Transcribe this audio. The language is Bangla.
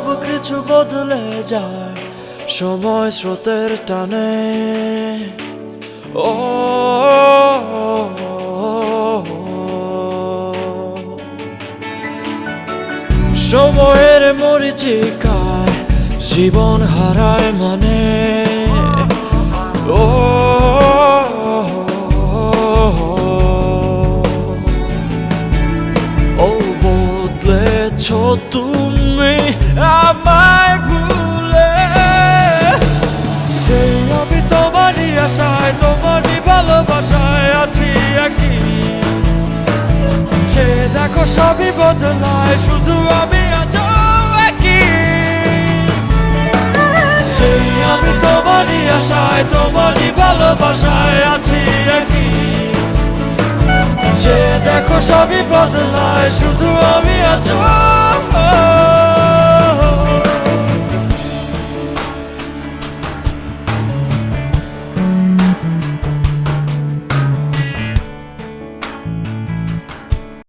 বদলে যায় সময় স্রোতের টানে। ও, সময়ের মরিচিকায় জীবন হারায় মানে। ও ও, বদলেছ তুমি ভালোবাসায় আছি একই। সে দেখো সবই বদলায়, শুধু আমি আজ একই। সেই আমি তোমারই আশায়, তোমারই ভালোবাসায় আছি একই। সে দেখো সবই বদলায়, শুধু আমি আজ